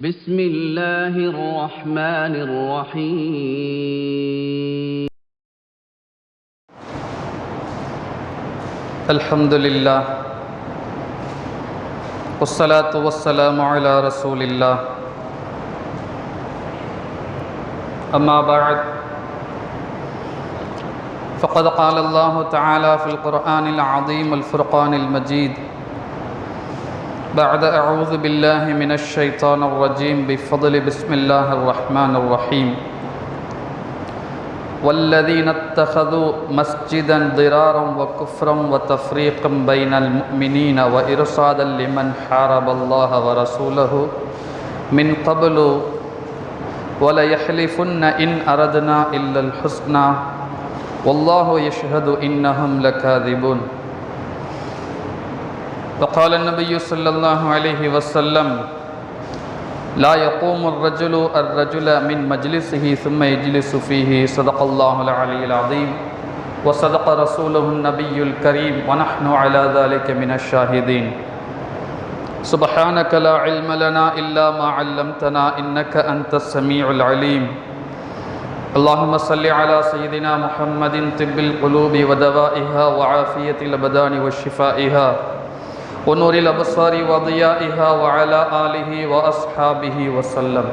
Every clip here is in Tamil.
بسم الله الرحمن الرحيم. الحمد لله. والصلاة والسلام على رسول الله. أما بعد فقد قال الله تعالى في القرآن العظيم الفرقان المجيد بعد أعوذ بالله من الشيطان الرجيم. بفضل بسم الله الرحمن الرحيم. والذين اتخذوا مسجدا ضرارا وكفرا وتفريقا بين المؤمنين وإرصادا لمن حارب الله ورسوله من قبل. وليحلفن إن أردنا إلا الحسنى. والله يشهد إنهم لكاذبون. وقال النبي صلى الله عليه وسلم لا يقوم الرجل الرجل من مجلسه ثم يجلس فيه. صدق الله العلي العظيم. وصدق رسوله النبي الكريم. ونحن على ذلك من الشاهدين. سبحانك لا علم لنا إلا ما علمتنا إنك أنت السميع العليم. اللهم صل على سيدنا محمد طب القلوب ودوائها وعافية الأبدان وشفائها. ونور الأبصار وضيائها وعلى آله وأصحابه وسلم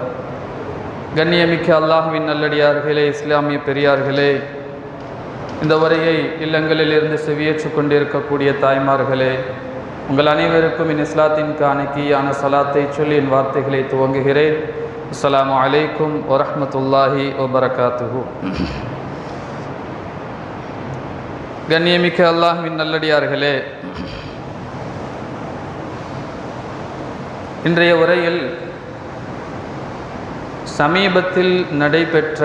கண்ணியமிக்க அல்லாஹுவின் நல்லடியார்களே இஸ்லாமிய பெரியார்களே இந்த உரையை இல்லங்களில் இருந்து செவியேற்று கொண்டிருக்கக்கூடிய தாய்மார்களே உங்கள் அனைவருக்கும் என் இஸ்லாத்தின் காணிக்கையான சலாத்தை சொல்லி என் வார்த்தைகளை துவங்குகிறேன் அஸ்ஸலாமு அலைக்கும் வரஹ்மத்துல்லாஹி வபரகாத்துஹு கண்ணியமிக்க அல்லாஹுவின் நல்லடியார்களே இன்றைய உரையில் சமீபத்தில் நடைபெற்ற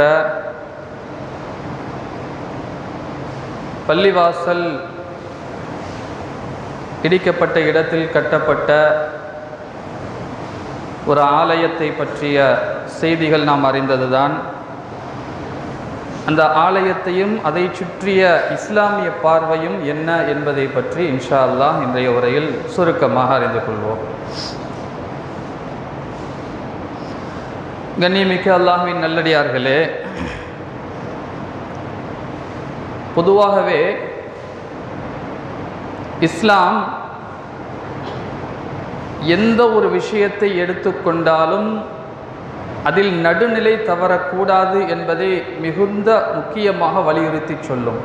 பள்ளிவாசல் இடிக்கப்பட்ட இடத்தில் கட்டப்பட்ட ஒரு ஆலயத்தை பற்றிய செய்திகள் நாம் அறிந்ததுதான். அந்த ஆலயத்தையும் அதை சுற்றிய இஸ்லாமிய பார்வையும் என்ன என்பதை பற்றி இன்ஷா அல்லாஹ் இன்றைய உரையில் சுருக்கமாக அறிந்து கொள்வோம். கண்ணியமிக்க அல்லாஹுவின் நல்லடியார்களே பொதுவாகவே இஸ்லாம் எந்த ஒரு விஷயத்தை எடுத்துக்கொண்டாலும் அதில் நடுநிலை தவறக்கூடாது என்பதை மிகுந்த முக்கியமாக வலியுறுத்தி சொல்லும்.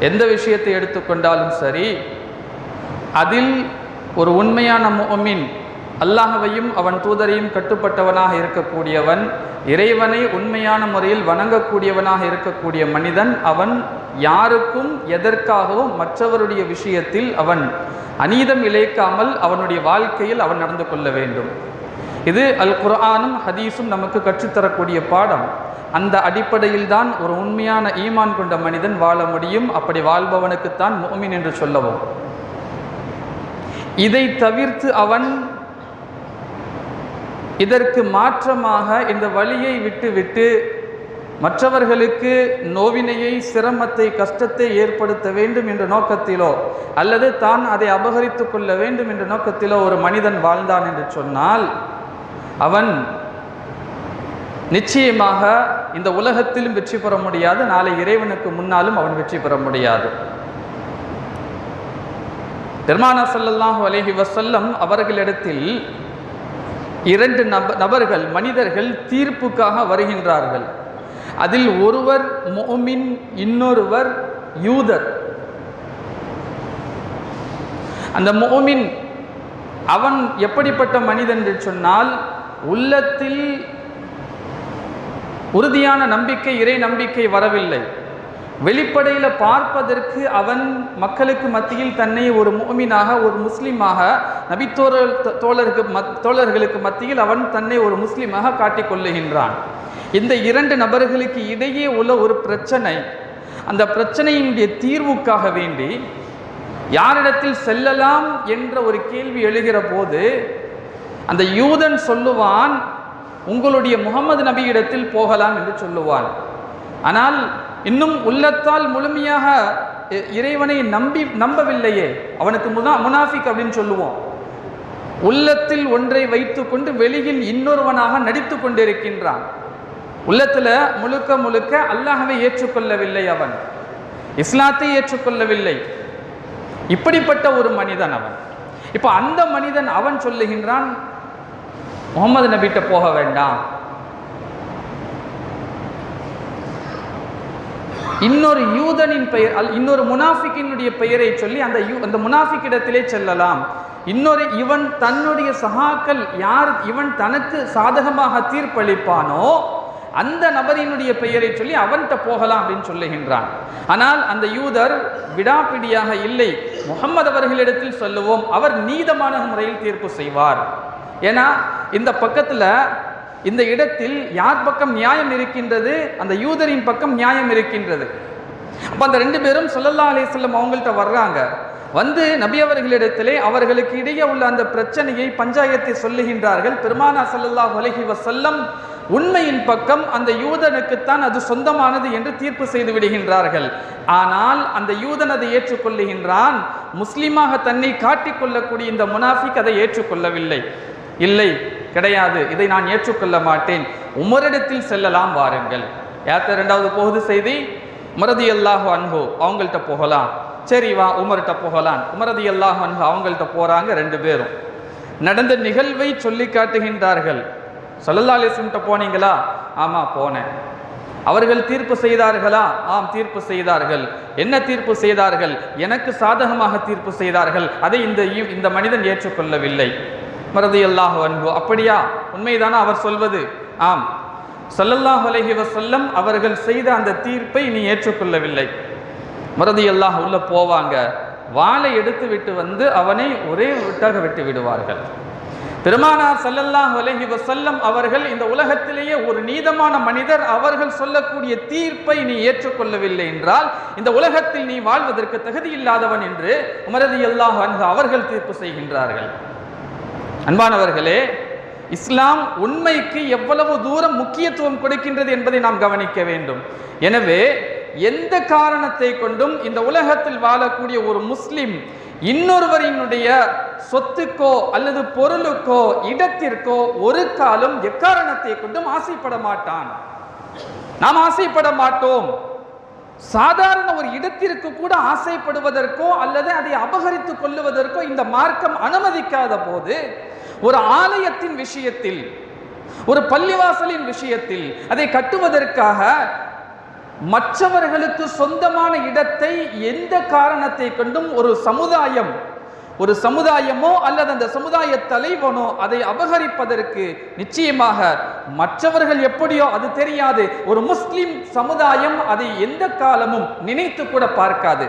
எந்த விஷயத்தை எடுத்துக்கொண்டாலும் சரி அதில் ஒரு உண்மையான முகமின் அல்லாஹவையும் அவன் தூதரையும் கட்டுப்பட்டவனாக இருக்கக்கூடியவன் இறைவனை உண்மையான முறையில் வணங்கக்கூடியவனாக இருக்கக்கூடிய மனிதன் அவன் யாருக்கும் எதற்காகவும் மற்றவருடைய விஷயத்தில் அவன் அநீதம் இழைக்காமல் அவனுடைய வாழ்க்கையில் அவன் நடந்து கொள்ள வேண்டும். இது அல் குர்ஆனும் ஹதீஸும் நமக்கு கற்றுத்தரக்கூடிய பாடம். அந்த அடிப்படையில் தான் ஒரு உண்மையான ஈமான் கொண்ட மனிதன் வாழ முடியும். அப்படி வாழ்பவனுக்குத்தான் மோமின் என்று சொல்லவும். இதை தவிர்த்து அவன் இதற்கு மாற்றமாக இந்த வழியை விட்டுவிட்டு மற்றவர்களுக்கு நோவினையை சிரமத்தை கஷ்டத்தை ஏற்படுத்த வேண்டும் என்ற நோக்கத்திலோ அல்லது தான் அதை அபகரித்து கொள்ள வேண்டும் என்ற நோக்கத்திலோ ஒரு மனிதன் வாழ்ந்தான் என்று சொன்னால் அவன் நிச்சயமாக இந்த உலகத்திலும் வெற்றி பெற முடியாது நாளை இறைவனுக்கு முன்னாலும் அவன் வெற்றி பெற முடியாது. பெருமானா சல்லாஹூ அலஹி வசல்லம் அவர்களிடத்தில் இரண்டு நப நபர்கள் மனிதர்கள் தீர்ப்புக்காக வருகின்றார்கள். அதில் ஒருவர் மோமின் இன்னொருவர் யூதர். அந்த மோமின் அவன் எப்படிப்பட்ட மனிதன் என்று சொன்னால் உள்ளத்தில் உறுதியான நம்பிக்கை இறை நம்பிக்கை வரவில்லை. வெளிப்படையில் பார்ப்பதற்கு அவன் மக்களுக்கு மத்தியில் தன்னை ஒரு மோமினாக ஒரு முஸ்லீமாக நபித்தோழர் தோழருக்கு மத் தோழர்களுக்கு மத்தியில் அவன் தன்னை ஒரு முஸ்லீமாக காட்டிக் கொள்ளுகின்றான். இந்த இரண்டு நபர்களுக்கு இடையே உள்ள ஒரு பிரச்சனை அந்த பிரச்சனையினுடைய தீர்வுக்காக வேண்டி யாரிடத்தில் செல்லலாம் என்ற ஒரு கேள்வி எழுகிற போது அந்த யூதன் சொல்லுவான் உங்களுடைய முகமது நபியிடத்தில் போகலாம் என்று சொல்லுவான். ஆனால் இன்னும் உள்ளத்தால் முழுமையாக இ- இறைவனை நம்பி நம்பவில்லையே. அவனுக்கு முனா முனாஃபிக் அப்படின்னு சொல்லுவோம். உள்ளத்தில் ஒன்றை வைத்துக்கொண்டு வெளியில் இன்னொருவனாக நடித்து கொண்டிருக்கின்றான். உள்ளத்தில் முழுக்க முழுக்க அல்லாஹவை ஏற்றுக்கொள்ளவில்லை அவன். இஸ்லாத்தை ஏற்றுக்கொள்ளவில்லை. இப்படிப்பட்ட ஒரு மனிதன் அவன். இப்போ அந்த மனிதன் அவன் சொல்லுகின்றான் முகமது நபிட்ட போக வேண்டாம். இன்னொரு யூதனின் பெயர் அல் இன்னொரு முனாஃபிக்கினுடைய பெயரை சொல்லி அந்த யூ அந்த முனாஃபிக்கிடத்திலே செல்லலாம். இன்னொரு இவன் தன்னுடைய சகாக்கள் யார் இவன் தனக்கு சாதகமாக தீர்ப்பளிப்பானோ அந்த நபரினுடைய பெயரை சொல்லி அவன்கிட்ட போகலாம் அப்படின்னு சொல்லுகின்றான். ஆனால் அந்த யூதர் விடாப்பிடியாக இல்லை. முகம்மது அவர்களிடத்தில் சொல்லுவோம் அவர் நீதமான முறையில் தீர்ப்பு செய்வார். ஏன்னா இந்த பக்கத்தில் இந்த இடத்தில் யார் பக்கம் நியாயம் இருக்கின்றது அந்த யூதரின் பக்கம் நியாயம் இருக்கின்றது. அப்ப அந்த ரெண்டு பேரும் சொல்லல்லா அலி செல்லம் அவங்கள்ட்ட வர்றாங்க. வந்து நபி அவர்களிடத்திலே அவர்களுக்கு இடையே உள்ள அந்த பிரச்சனையை பஞ்சாயத்தை சொல்லுகின்றார்கள். பெருமானா சல்லல்லா உலகி வசல்லம் உண்மையின் பக்கம் அந்த யூதனுக்குத்தான் அது சொந்தமானது என்று தீர்ப்பு செய்து விடுகின்றார்கள். ஆனால் அந்த யூதன் அதை ஏற்றுக்கொள்ளுகின்றான். முஸ்லீமாக தன்னை காட்டிக்கொள்ளக்கூடிய இந்த முனாஃபிக் அதை ஏற்றுக்கொள்ளவில்லை. இல்லை. கிடையாது. இதை நான் ஏற்றுக்கொள்ள மாட்டேன். உமரிடத்தில் செல்லலாம் வாருங்கள். யாத்த ரெண்டாவது போகுது செய்தி? உமரதி அல்லாஹு அன்ஹு அவங்கள்ட்ட போகலாம். சரி வா உமர்கிட்ட போகலாம். உமரதி அல்லாஹு அன்ஹு அவங்கள்ட்ட போகிறாங்க ரெண்டு பேரும். நடந்த நிகழ்வை சொல்லி காட்டுகின்றார்கள். சல்லல்லா போனீங்களா? ஆமாம் போனேன். அவர்கள் தீர்ப்பு செய்தார்களா? ஆம் தீர்ப்பு செய்தார்கள். என்ன தீர்ப்பு செய்தார்கள்? எனக்கு சாதகமாக தீர்ப்பு செய்தார்கள். அதை இந்த இந்த மனிதன் ஏற்றுக்கொள்ளவில்லை. மறதி அல்லாஹ் அன்பு அப்படியா? உண்மைதானா அவர் சொல்வது? ஆம். ஸல்லல்லாஹு அலஹி வசல்லம் அவர்கள் செய்த அந்த தீர்ப்பை நீ ஏற்றுக்கொள்ளவில்லை. மறதி அல்லாஹ் உள்ள போவாங்க. வாளை எடுத்து விட்டு வந்து அவனை ஒரே விட்டாக விட்டு விடுவார்கள். பெருமானார் சல்லல்லாஹ் அலஹி வசல்லம் அவர்கள் இந்த உலகத்திலேயே ஒரு நீதமான மனிதர் அவர்கள் சொல்லக்கூடிய தீர்ப்பை நீ ஏற்றுக்கொள்ளவில்லை என்றால் இந்த உலகத்தில் நீ வாழ்வதற்கு தகுதி இல்லாதவன் என்று உமரதி அல்லாஹ் அவர்கள் தீர்ப்பு செய்கின்றார்கள். அன்பானவர்களே இஸ்லாம் உண்மைக்கு எவ்வளவு தூரம் முக்கியத்துவம் கொடுக்கின்றது என்பதை நாம் கவனிக்க வேண்டும். எனவே எந்த காரணத்தை கொண்டும் இந்த உலகத்தில் வாழக்கூடிய ஒரு முஸ்லிம் இன்னொருவரினுடைய சொத்துக்கோ அல்லது பொருளுக்கோ இடத்திற்கோ ஒரு காலம் எக்காரணத்தை கொண்டும் ஆசைப்பட மாட்டான். நாம் ஆசைப்பட மாட்டோம். சாதாரண ஒரு இடத்திற்கு கூட ஆசைப்படுவதற்கோ அல்லது அதை அபகரித்துக் கொள்ளுவதற்கோ இந்த மார்க்கம் அனுமதிக்காத போது ஒரு ஆலயத்தின் விஷயத்தில் ஒரு பள்ளிவாசலின் விஷயத்தில் அதை கட்டுவதற்காக மற்றவர்களுக்கு சொந்தமான இடத்தை எந்த காரணத்தை கொண்டும் ஒரு சமுதாயம் ஒரு சமுதாயமோ அல்லது அந்த சமுதாய தலைவனோ அதை அபகரிப்பதற்கு நிச்சயமாக மற்றவர்கள் எப்படியோ அது தெரியாது ஒரு முஸ்லிம் சமுதாயம் அதை எந்த காலமும் நினைத்து கூட பார்க்காது.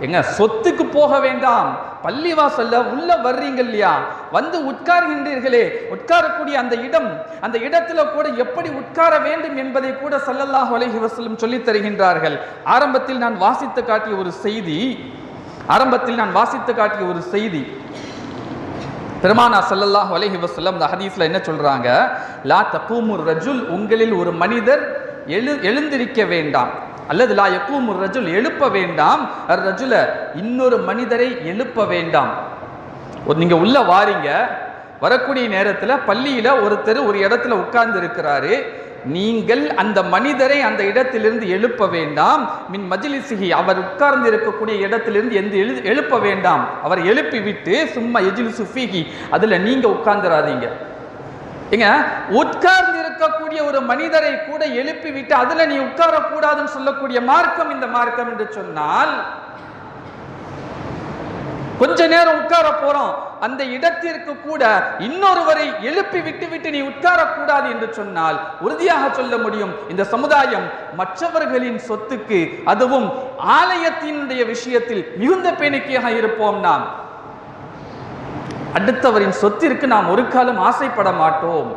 எங்க சொத்துக்கு போக வேண்டாம். பள்ளிவாசல்ல உள்ள வர்றீங்க இல்லையா? வந்து உட்கார்கின்றீர்களே. உட்காரக்கூடிய அந்த இடம் அந்த இடத்துல கூட எப்படி உட்கார வேண்டும் என்பதை கூட சல்லல்லாஹ் அலைஹி வஸல்லம் சொல்லித் தருகின்றார்கள். ஆரம்பத்தில் நான் வாசித்து காட்டிய ஒரு செய்தி ஆரம்பத்தில் நான் வாசித்து காட்டிய ஒரு செய்தி. பெருமானா சல்லல்லாஹ் அலைஹி வஸல்லம் இந்த ஹதீஸ்ல என்ன சொல்றாங்க? லா தகூமுர் ரஜுல். உங்களில் ஒரு மனிதர் எழு எழுந்திருக்க வேண்டாம். அல்லது லா யகூமுர் ரஜுல் எழுப்ப வேண்டாம். ரஜுல இன்னொரு மனிதரை எழுப்ப வேண்டாம். ஒரு நீங்க உள்ள வாரீங்க. வரக்கூடிய நேரத்துல பள்ளியில ஒருத்தர் ஒரு இடத்துல உட்கார்ந்து இருக்கிறாரு நீங்கள் அந்த மனிதரை அந்த இடத்திலிருந்து எழுப்ப வேண்டாம். மின் மஜிலிசிகி அவர் உட்கார்ந்து இருக்கக்கூடிய இடத்திலிருந்து எந்த எழு எழுப்ப வேண்டாம். அவர் எழுப்பி விட்டு சும்மா எஜிலு சுஃபிகி அதுல நீங்க உட்கார்ந்துராதீங்க ஏங்க உட்கார்ந்து இருக்கக்கூடிய ஒரு மனிதரை கூட எழுப்பி விட்டு அதுல நீ உட்காரக்கூடாதுன்னு சொல்லக்கூடிய மார்க்கம் இந்த மார்க்கம் என்று சொன்னால் கொஞ்ச நேரம் உட்கார போறோம். அந்த இடத்திற்கு கூட இன்னொருவரை எழுப்பி விட்டு விட்டு நீ உட்காரக்கூடாது என்று சொன்னால் உறுதியாக சொல்ல முடியும். இந்த சமுதாயம் மற்றவர்களின் சொத்துக்கு அதுவும் ஆலயத்தினுடைய விஷயத்தில் மிகுந்த பேணிக்கையாக இருப்போம் நாம். அடுத்தவரின் சொத்திற்கு நாம் ஒரு காலம் ஆசைப்பட மாட்டோம்.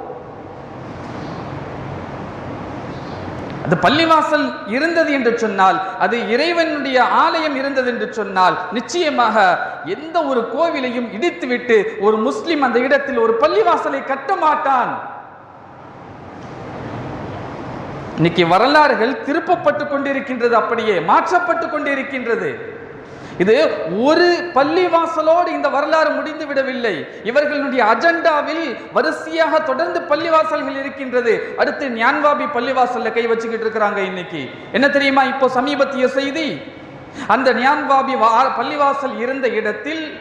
அது பள்ளிவாசல் இருந்தது என்று சொன்னால் அது இறைவனுடைய ஆலயம் இருந்தது என்று சொன்னால் நிச்சயமாக எந்த ஒரு கோவிலையும் இடித்துவிட்டு ஒரு முஸ்லிம் அந்த இடத்தில் ஒரு பள்ளிவாசலை கட்ட மாட்டான். இன்னைக்கு வரலாறுகள் திருப்பப்பட்டு கொண்டிருக்கின்றது அப்படியே மாற்றப்பட்டு கொண்டிருக்கின்றது. இது ஒரு பள்ளிவாசலோடு இந்த வரலாறு முடிந்து விடவில்லை. இவர்களுடைய அஜெண்டாவில் வரிசையாக தொடர்ந்து பள்ளிவாசல்கள் இருக்கின்றது. அடுத்து ஞான்வாபி பள்ளிவாசல்ல கை வச்சுக்கிட்டு இருக்கிறாங்க இன்னைக்கு. என்ன தெரியுமா? இப்போ சமீபத்திய செய்தி. அந்த ஞான்வாபி வா- பள்ளிவாசல் இருந்த இடத்தில்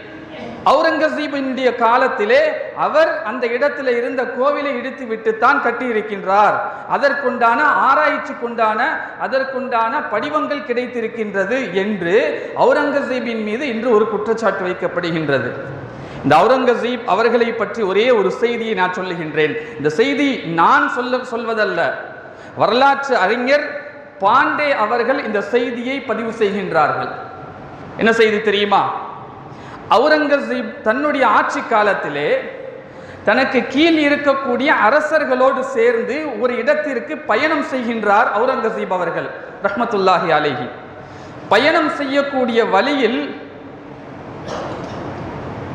அவுரங்கசீபினுடைய காலத்திலே அவர் அந்த இடத்துல இருந்த கோவிலை இடித்து விட்டுத்தான் கட்டியிருக்கின்றார். அதற்குண்டான ஆராய்ச்சிக்குண்டான அதற்குண்டான படிவங்கள் கிடைத்திருக்கின்றது என்று அவுரங்கசீபின் மீது இன்று ஒரு குற்றச்சாட்டு வைக்கப்படுகின்றது. இந்த அவுரங்கசீப் அவர்களை பற்றி ஒரே ஒரு செய்தியை நான் சொல்லுகின்றேன். இந்த செய்தி நான் சொல்ல சொல்வதல்ல. வரலாற்று அறிஞர் பாண்டே அவர்கள் இந்த செய்தியை பதிவு செய்கின்றார்கள். என்ன செய்தி தெரியுமா? அவுரங்கசீப் தன்னுடைய ஆட்சி காலத்திலே தனக்கு கீழ் இருக்கக்கூடிய அரசர்களோடு சேர்ந்து ஒரு இடத்திற்கு பயணம் செய்கின்றார் அவுரங்கசீப் அவர்கள் ரஹமத்துல்லாஹி அலேஹி. பயணம் செய்யக்கூடிய வழியில்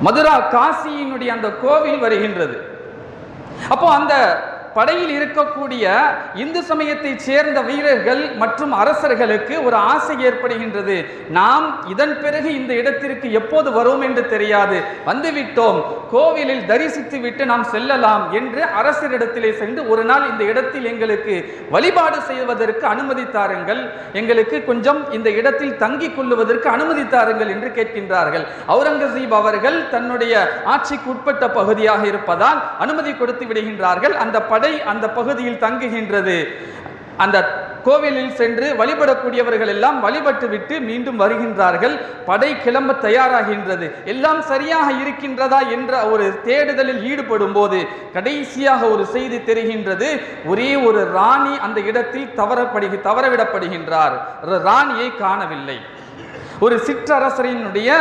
மதுரா காசியினுடைய அந்த கோவில் வருகின்றது. அப்போ அந்த படையில் இருக்கக்கூடிய இந்து சமயத்தை சேர்ந்த வீரர்கள் மற்றும் அரசர்களுக்கு ஒரு ஆசை ஏற்படுகின்றது. நாம் இதன் பிறகு இந்த இடத்திற்கு எப்போது வரும் என்று தெரியாது. வந்துவிட்டோம். கோவிலில் தரிசித்து விட்டு நாம் செல்லலாம் என்று அரசரிடத்திலே சென்று ஒரு நாள் இந்த இடத்தில் எங்களுக்கு வழிபாடு செய்வதற்கு அனுமதி தாருங்கள். எங்களுக்கு கொஞ்சம் இந்த இடத்தில் தங்கிக் கொள்ளுவதற்கு அனுமதி தாருங்கள் என்று கேட்கின்றார்கள். அவுரங்கசீப் அவர்கள் தன்னுடைய ஆட்சிக்கு உட்பட்ட பகுதியாக இருப்பதால் அனுமதி கொடுத்து விடுகின்றார்கள். அந்த படை அந்த பகுதியில் தங்குகின்றது. அந்த கோவிலில் சென்று வழிபடக்கூடியவர்கள் எல்லாம் வழிபட்டு விட்டு மீண்டும் வருகின்றார்கள். படை கிளம்ப தயாராகின்றது. எல்லாம் சரியாக இருக்கின்றதா என்ற ஒரு தேடுதலில் ஈடுபடும் போது கடைசியாக ஒரு செய்தி தெரிகின்றது. ஒரே ஒரு ராணி அந்த இடத்தில் தவறப்படுகி தவறவிடப்படுகின்றார். ராணியை காணவில்லை. ஒரு சிற்றரசரினுடைய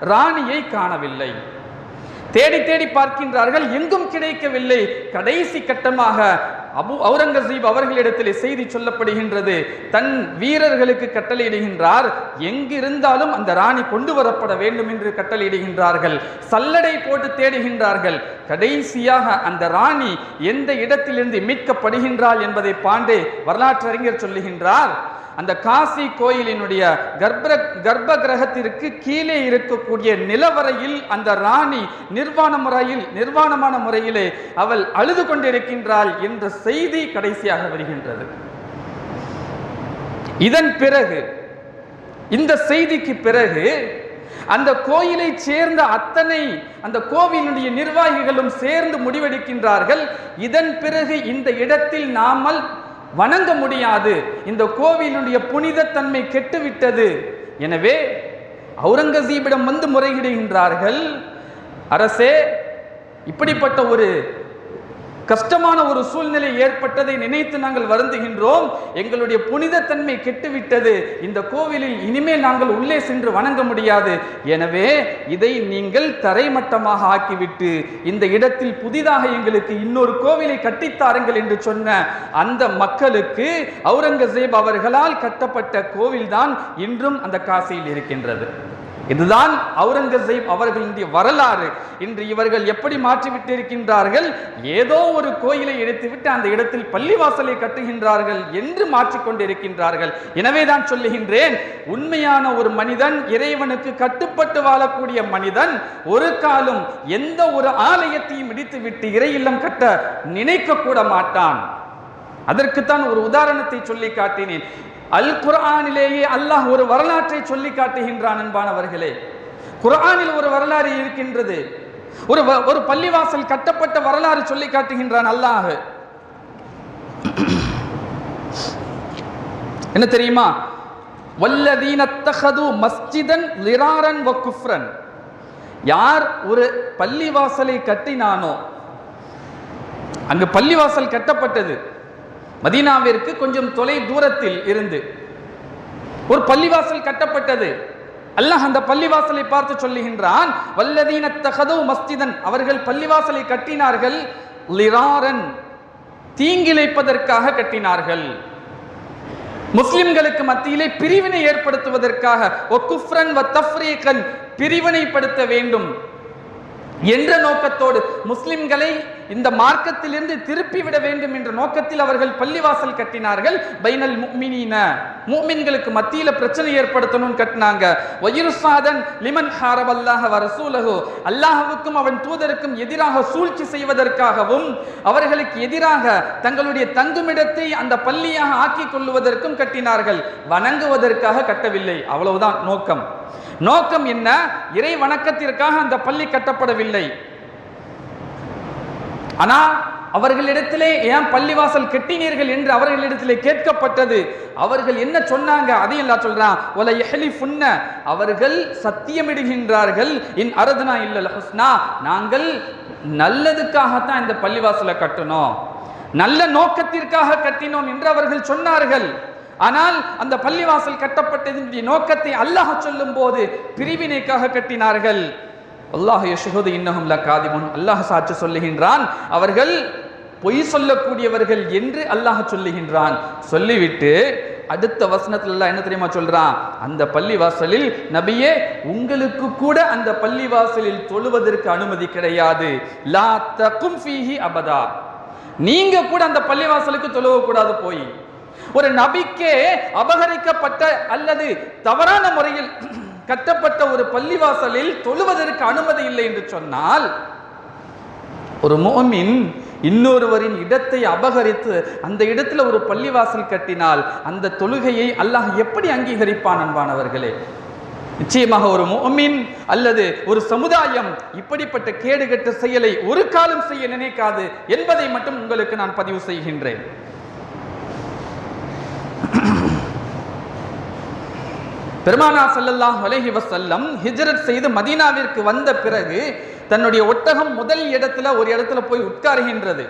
ராணியை காணவில்லை. தேடி தேடி பார்க்கின்றார்கள். எங்கும் கிடைக்கவில்லை. கடைசி கட்டமாக அபு அவுரங்கசீப் அவர்களிடத்தில் செய்தி சொல்லப்படுகின்றது. தன் வீரர்களுக்கு கட்டளையிடுகின்றார். எங்கிருந்தாலும் அந்த ராணி கொண்டு வரப்பட வேண்டும் என்று கட்டளையிடுகின்றார்கள். சல்லடை போட்டு தேடுகின்றார்கள். கடைசியாக அந்த ராணி எந்த இடத்திலிருந்து மீட்கப்படுகின்றாள் என்பதை பாண்டே வரலாற்று அறிஞர் சொல்லுகின்றார். அந்த காசி கோயிலினுடைய கர்ப்ப கர்ப்ப கிரகத்திற்கு கீழே இருக்கக்கூடிய நிலவரையில் அந்த ராணி நிர்வாண முறையில் நிர்வாணமான முறையிலே அவள் அழுது கொண்டிருக்கின்றாள் என்ற செய்தி கடைசியாக வருகின்றது. இதன் பிறகு இந்த செய்திக்கு பிறகு அந்த கோயிலை சேர்ந்த அத்தனை அந்த கோவிலுடைய நிர்வாகிகளும் சேர்ந்து முடிவெடுக்கின்றார்கள். இதன் பிறகு இந்த இடத்தில் நாமல் வணங்க முடியாது. இந்த கோவிலுடைய புனிதத்தன்மை கெட்டுவிட்டது. எனவே அவுரங்கசீபிடம் வந்து முறையிடுகின்றார்கள். அரசே இப்படிப்பட்ட ஒரு கஷ்டமான ஒரு சூழ்நிலை ஏற்பட்டதை நினைத்து நாங்கள் வருந்துகின்றோம். எங்களுடைய புனிதத்தன்மை கெட்டுவிட்டது. இந்த கோவிலில் இனிமேல் நாங்கள் உள்ளே சென்று வணங்க முடியாது. எனவே இதை நீங்கள் தரைமட்டமாக ஆக்கிவிட்டு இந்த இடத்தில் புதிதாக எங்களுக்கு இன்னொரு கோவிலை கட்டித்தாருங்கள் என்று சொன்ன அந்த மக்களுக்கு அவுரங்கசீப் அவர்களால் கட்டப்பட்ட கோவில்தான் இன்றும் அந்த காசியில் இருக்கின்றது. இதுதான் அவுரங்கசீப் அவர்களுடைய வரலாறு. இன்று இவர்கள் எப்படி மாற்றிவிட்டு இருக்கின்றார்கள் ஏதோ ஒரு கோயிலை எடுத்துவிட்டு அந்த இடத்தில் பள்ளிவாசலை கட்டுகின்றார்கள் என்று மாற்றிக்கொண்டிருக்கின்றார்கள். எனவே தான் சொல்லுகின்றேன் உண்மையான ஒரு மனிதன் இறைவனுக்கு கட்டுப்பட்டு வாழக்கூடிய மனிதன் ஒரு காலம் எந்த ஒரு ஆலயத்தையும் இடித்துவிட்டு இறை இல்லம் கட்ட நினைக்க கூட மாட்டான். அதற்குத்தான் ஒரு உதாரணத்தை சொல்லி காட்டினேன். அல் குர்ஆனிலேயே அல்லாஹ் ஒரு வரலாற்றை சொல்லி காட்டுகின்றான் அன்பானவர்களே. குர்ஆனில் ஒரு வரலாறு இருக்கின்றது. ஒரு வ- ஒரு பள்ளிவாசல் கட்டப்பட்ட வரலாறு சொல்லி காட்டுகின்றான் அல்லாஹ். என்ன தெரியுமா? வல்லதீனத்தகது மஸ்ஜிதன் லிராரன் வ குஃப்ரன். யார் ஒரு பள்ளிவாசலை கட்டினானோ அங்கு பள்ளிவாசல் கட்டப்பட்டது. மதீனாவிற்கு கொஞ்சம் தொலை தூரத்தில் இருந்து ஒரு பள்ளிவாசல் கட்டப்பட்டது. அல்லாஹ் அந்த பள்ளிவாசலை பார்த்து சொல்லுகின்றான் வல்லதீன தகதவு மஸ்திதன் அவர்கள் பள்ளிவாசலை கட்டினார்கள் லிராரன் தீங்கிழைப்பதற்காக கட்டினார்கள். முஸ்லிம்களுக்கு மத்தியிலே பிரிவினை ஏற்படுத்துவதற்காக ஒ குஃப்ரன் வ தஃப்ரீகன் பிரிவினைப்படுத்த வேண்டும். என்ற நோக்கத்தோடு முஸ்லிம்களை இந்த மார்க்கத்திலிருந்து திருப்பிவிட வேண்டும் என்ற நோக்கத்தில் அவர்கள் பள்ளிவாசல் கட்டினார்கள். பைனல் முக்மினின மூமின்களுக்கு மத்தியில பிரச்சனை ஏற்படுத்தணும்னு கட்டினாங்க. வயிறுசாதன் லிமன் ஹாரவல்லாஹ வரசூலஹு அல்லாஹுக்கும் அவன் தூதருக்கும் எதிராக சூழ்ச்சி செய்வதற்காகவும் அவர்களுக்கு எதிராக தங்களுடைய தங்குமிடத்தை அந்த பள்ளியாக ஆக்கிக் கொள்ளுவதற்கும் கட்டினார்கள். வணங்குவதற்காக கட்டவில்லை. அவ்வளவுதான் நோக்கம். நோக்கம் என்ன? இறை வணக்கத்திற்காக அந்த பள்ளி கட்டப்படவில்லை. ஆனா அவர்களிடத்திலே ஏன் பள்ளிவாசல் கட்டினீர்கள் என்று அவர்களிடத்திலே கேட்கப்பட்டது. அவர்கள் என்ன சொன்னாங்க? அதையும் எல்லாம் சொல்றான் ஒல எஹலி புன்ன அவர்கள் சத்தியமிடுகின்றார்கள். இன் அரதனா இல்ல ஹுஸ்னா. நாங்கள் நல்லதுக்காகத்தான் இந்த பள்ளிவாசலை கட்டணும் நல்ல நோக்கத்திற்காக கட்டினோம் என்று அவர்கள் சொன்னார்கள். ஆனால் அந்த பள்ளிவாசல் கட்டப்பட்டதனுடைய நோக்கத்தை அல்லாஹ் சொல்லும் போது பிரிவினைக்காக கட்டினார்கள். அல்லாஹ் யஷ்ஹது இன்னகும் காதிமுன் அல்லாஹ் சாட்சி சொல்லுகின்றான் அவர்கள் பொய் சொல்லக்கூடியவர்கள் என்று அல்லாஹ் சொல்லுகின்றான். சொல்லிவிட்டு அடுத்த வசனத்துல எல்லாம் என்ன தெரியுமா சொல்றான்? அந்த பள்ளிவாசலில் நபியே உங்களுக்கு கூட அந்த பள்ளிவாசலில் தொழுவதற்கு அனுமதி கிடையாது. லா தக்கும் ஃபீஹி அபதா. நீங்க கூட அந்த பள்ளிவாசலுக்கு வாசலுக்கு கூடாது போய். ஒரு நபிக்கே அபகரிக்கப்பட்ட அல்லது தவறான முறையில் கட்டப்பட்ட ஒரு பள்ளிவாசலில் தொழுவதற்கு அனுமதி இல்லை என்று சொன்னால் ஒரு மோமின் இன்னொருவரின் இடத்தை அபகரித்து அந்த இடத்துல ஒரு பள்ளிவாசல் கட்டினால் அந்த தொழுகையை அல்லாஹ் எப்படி அங்கீகரிப்பான் அன்பானவர்களே? நிச்சயமாக ஒரு மோமின் அல்லது ஒரு சமுதாயம் இப்படிப்பட்ட கேடுகட்ட செயலை ஒரு காலம் செய்ய நினைக்காது என்பதை மட்டும் உங்களுக்கு நான் பதிவு செய்கின்றேன். பெருமானா சல்லல்லாஹ் அலஹி வசல்லம் ஹிஜ்ரத் செய்து மதீனாவிற்கு வந்த பிறகு தன்னுடைய ஒட்டகம் முதல் இடத்துல ஒரு இடத்துல போய் உட்காருகின்றது.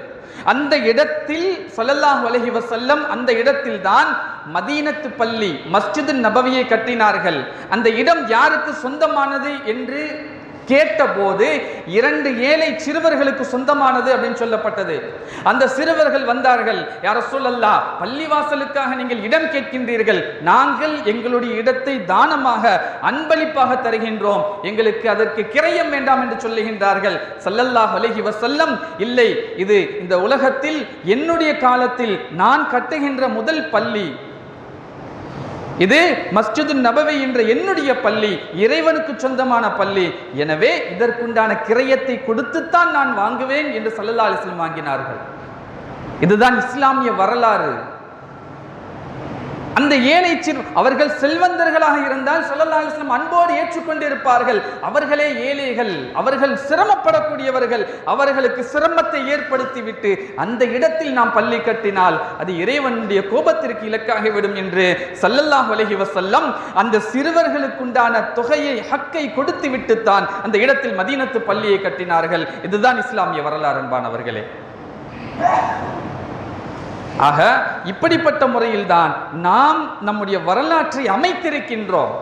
அந்த இடத்தில் சல்லல்லாஹ் அலஹி வசல்லம் அந்த இடத்தில் தான் மதீனத்து பள்ளி மஸ்ஜிது நபவியை கட்டினார்கள். அந்த இடம் யாருக்கு சொந்தமானது என்று கேட்டபோது இரண்டு ஏழை சிறுவர்களுக்கு சொந்தமானது அப்படின்னு சொல்லப்பட்டது. அந்த சிறுவர்கள் வந்தார்கள் யார சொல்லல்லா பள்ளிவாசலுக்காக நீங்கள் இடம் கேட்கின்றீர்கள். நாங்கள் எங்களுடைய இடத்தை தானமாக அன்பளிப்பாக தருகின்றோம். எங்களுக்கு அதற்கு கிரயம் வேண்டாம் என்று சொல்லுகின்றார்கள். சல்லல்லாஹ் அலஹி வசல்லம் இல்லை இது இந்த உலகத்தில் என்னுடைய காலத்தில் நான் கட்டுகின்ற முதல் பள்ளி. இது மஸ்ஜிது நபவி என்ற என்னுடைய பள்ளி இறைவனுக்கு சொந்தமான பள்ளி. எனவே இதற்குண்டான கிரயத்தை கொடுத்துத்தான் நான் வாங்குவேன் என்று சல்லல்லா அலிஸ்லம் வாங்கினார்கள். இதுதான் இஸ்லாமிய வரலாறு. அந்த ஏழை சிறு அவர்கள் செல்வந்தர்களாக இருந்தால் சல்லல்லா அன்போடு ஏற்றுக்கொண்டிருப்பார்கள். அவர்களே ஏழைகள் அவர்கள் சிரமப்படக்கூடியவர்கள் அவர்களுக்கு சிரமத்தை ஏற்படுத்திவிட்டு அந்த இடத்தில் நாம் பள்ளி கட்டினால் அது இறைவனுடைய கோபத்திற்கு இலக்காகிவிடும் என்று சல்லல்லாஹ் அலைஹி வசல்லம் அந்த சிறுவர்களுக்குண்டான தொகையை ஹக்கை கொடுத்து விட்டுத்தான் அந்த இடத்தில் மதீனத்து பள்ளியை கட்டினார்கள். இதுதான் இஸ்லாமிய வரலாறு அன்பானவர்களே. ஆக இப்படிப்பட்ட முறையில்தான் நாம் நம்முடைய வரலாற்றை அமைத்திருக்கின்றோம்.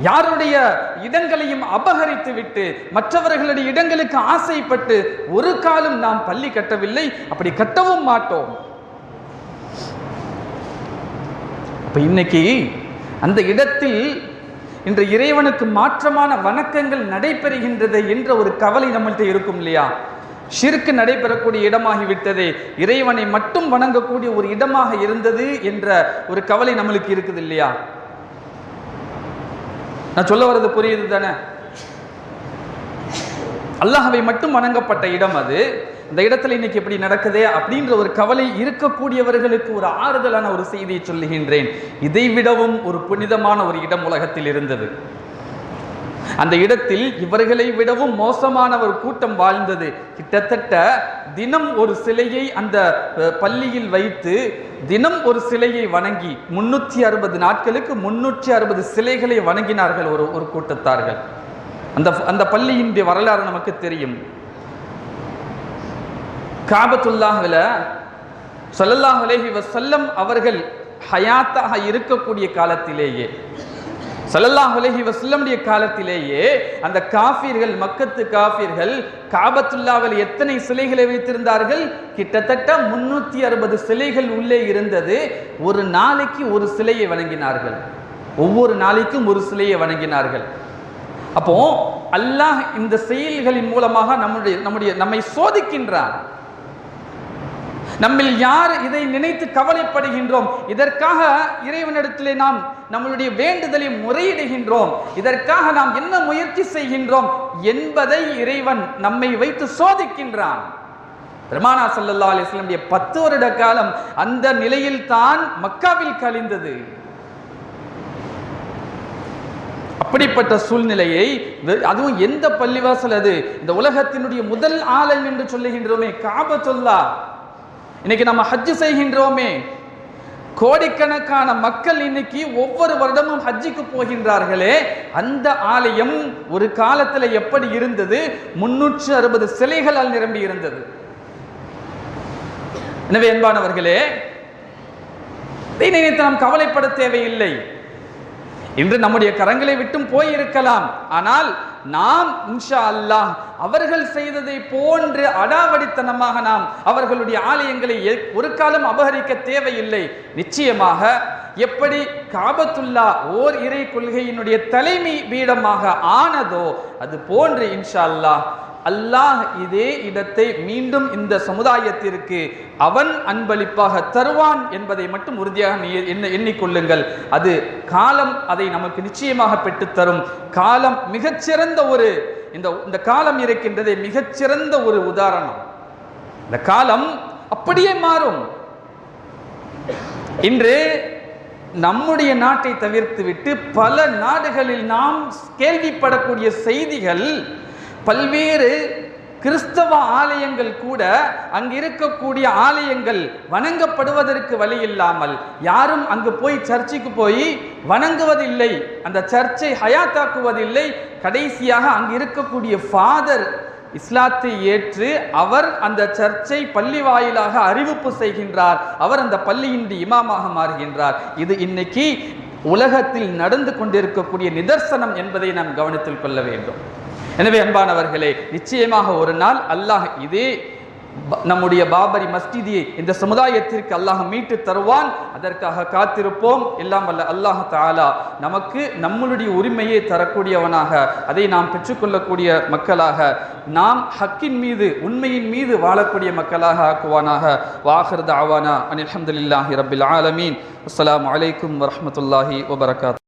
யாருடைய இடங்களையும் அபகரித்து விட்டு மற்றவர்களுடைய இடங்களுக்கு ஆசைப்பட்டு ஒரு காலம் நாம் பள்ளி கட்டவில்லை. அப்படி கட்டவும் மாட்டோம். அப்ப இன்னைக்கு அந்த இடத்தில் இன்று இறைவனுக்கு மாற்றமான வணக்கங்கள் நடைபெறுகின்றது என்ற ஒரு கவலை நம்மள்கிட்ட இருக்கும் இல்லையா? ஷிர்க்கு நடைபெறக்கூடிய இடமாகிவிட்டது. இறைவனை மட்டும் வணங்கக்கூடிய ஒரு இடமாக இருந்தது என்ற ஒரு கவலை நம்மளுக்கு இருக்குது இல்லையா? நான் சொல்ல வர்றது புரியுது தானே? அல்லாஹவை மட்டும் வணங்கப்பட்ட இடம் அது. இந்த இடத்துல இன்னைக்கு எப்படி நடக்குது அப்படின்ற ஒரு கவலை இருக்கக்கூடியவர்களுக்கு ஒரு ஆறுதலான ஒரு செய்தியை சொல்லுகின்றேன். இதை விடவும் ஒரு புனிதமான ஒரு இடம் உலகத்தில் இருந்தது. அந்த இடத்தில் இவர்களை விடவும் மோசமான ஒரு கூட்டம் வாழ்ந்தது. கிட்டத்தட்ட தினம் ஒரு சிலையை அந்த பள்ளியில் வைத்து தினம் ஒரு சிலையை வணங்கி முன்னூற்றி அறுபது நாட்களுக்கு முன்னூற்றி அறுபது சிலைகளை வணங்கினார்கள் ஒரு ஒரு கூட்டத்தார்கள். அந்த அந்த பள்ளியினுடைய வரலாறு நமக்கு தெரியும். காபத்துல்லாஹில் ஸல்லல்லாஹு இவர் வஸல்லம் அவர்கள் ஹயாத்தாக இருக்கக்கூடிய காலத்திலேயே ஸல்லல்லாஹு அலைஹி வசல்லமுடைய காலத்திலேயே அந்த காஃபிர்கள் மக்கத்து காஃபிர்கள் காபத்துல்லாவில் எத்தனை சிலைகளை வைத்திருந்தார்கள்? கிட்டத்தட்ட முன்னூற்றி அறுபது சிலைகள் உள்ளே இருந்தது. ஒரு நாளைக்கு ஒரு சிலையை வணங்கினார்கள். ஒவ்வொரு நாளைக்கும் ஒரு சிலையை வணங்கினார்கள். அப்போ அல்லாஹ் இந்த செயல்களின் மூலமாக நம்முடைய நம்முடைய நம்மை சோதிக்கின்றான். நம்மில் யார் இதை நினைத்து கவலைப்படுகின்றோம்? இதற்காக இறைவனிடத்திலே நாம் நம்மளுடைய வேண்டுதலை முறையிடுகின்றோம். இதற்காக நாம் என்ன முயற்சி செய்கின்றோம் என்பதை இறைவன் நம்மை வைத்து சோதிக்கின்றான். பெருமானா சல்லா அலிஸ்லமுடைய பத்து வருட காலம் அந்த நிலையில் தான் மக்காவில் கழிந்தது. அப்படிப்பட்ட சூழ்நிலையை அதுவும் எந்த பள்ளிவாசல் அது? இந்த உலகத்தினுடைய முதல் ஆலயம் என்று சொல்லுகின்றோமே காபத்துல்லா. இன்னைக்கு நம்ம ஹஜ்ஜு செய்கின்றோமே. கோடிக்கணக்கான மக்கள் இன்னைக்கு ஒவ்வொரு வருடமும் ஹஜ்ஜுக்கு போகின்றார்களே. அந்த ஆலயம் ஒரு காலத்தில் எப்படி இருந்தது? முன்னூற்று அறுபது சிலைகளால் நிரம்பி இருந்தது. எனவே அன்பானவர்களே இதை நினைத்து நாம் கவலைப்பட தேவையில்லை. இன்று நம்முடைய கரங்களை விட்டும் போயிருக்கலாம். ஆனால் நாம் இன்ஷா அல்லாஹ் அவர்கள் செய்ததை போன்று அடாவடித்தனமாக நாம் அவர்களுடைய ஆலயங்களை ஒரு காலம் அபகரிக்க தேவையில்லை. நிச்சயமாக எப்படி காபத்துல்லா ஓர் இறை கொள்கையினுடைய தலைமை பீடமாக ஆனதோ அது போன்று இன்ஷா அல்லாஹ் அல்லாஹ் இதே இடத்தை மீண்டும் இந்த சமுதாயத்திற்கு அவன் அன்பளிப்பாக தருவான் என்பதை மட்டும் உறுதியாக நீ எண்ண எண்ணிக்கொள்ளுங்கள். அது காலம் அதை நமக்கு நிச்சயமாக பெற்றுத்தரும். காலம் மிகச்சிறந்த ஒரு இந்த இந்த காலம் இருக்கின்றதே மிகச்சிறந்த ஒரு உதாரணம். இந்த காலம் அப்படியே மாறும். இன்று நம்முடைய நாட்டை தவிர்த்துவிட்டு பல நாடுகளில் நாம் கேள்விப்படக்கூடிய செய்திகள் பல்வேறு கிறிஸ்தவ ஆலயங்கள் கூட அங்கு இருக்கக்கூடிய ஆலயங்கள் வணங்கப்படுவதற்கு வழி இல்லாமல் யாரும் அங்கு போய் சர்ச்சுக்கு போய் வணங்குவதில்லை. அந்த சர்ச்சை ஹயாத்தாக்குவதில்லை. கடைசியாக அங்கு இருக்கக்கூடிய ஃபாதர் இஸ்லாத்தை ஏற்று அவர் அந்த சர்ச்சை பள்ளி வாயிலாக அறிவிப்பு செய்கின்றார். அவர் அந்த பள்ளியின் இமாமாக மாறுகின்றார். இது இன்னைக்கு உலகத்தில் நடந்து கொண்டிருக்கக்கூடிய நிதர்சனம் என்பதை நாம் கவனத்தில் கொள்ள வேண்டும். எனவே அன்பானவர்களே நிச்சயமாக ஒரு நாள் அல்லாஹ் இதே நம்முடைய பாபரி மஸ்ஜிதியை இந்த சமுதாயத்திற்கு அல்லாஹ் மீட்டு தருவான். அதற்காக காத்திருப்போம். எல்லாம் வல்ல அல்லாஹ் தாலா நமக்கு நம்மளுடைய உரிமையை தரக்கூடியவனாக அதை நாம் பெற்றுக்கொள்ளக்கூடிய மக்களாக நாம் ஹக்கின் மீது உண்மையின் மீது வாழக்கூடிய மக்களாக ஆக்குவானாக. வாஹர் தாவானா அனில் அஹமதுல்லாஹி ரபில் ஆலமீன். அஸ்லாம் வலைக்கம் வரமத்துல்லாஹி வபரகாத்.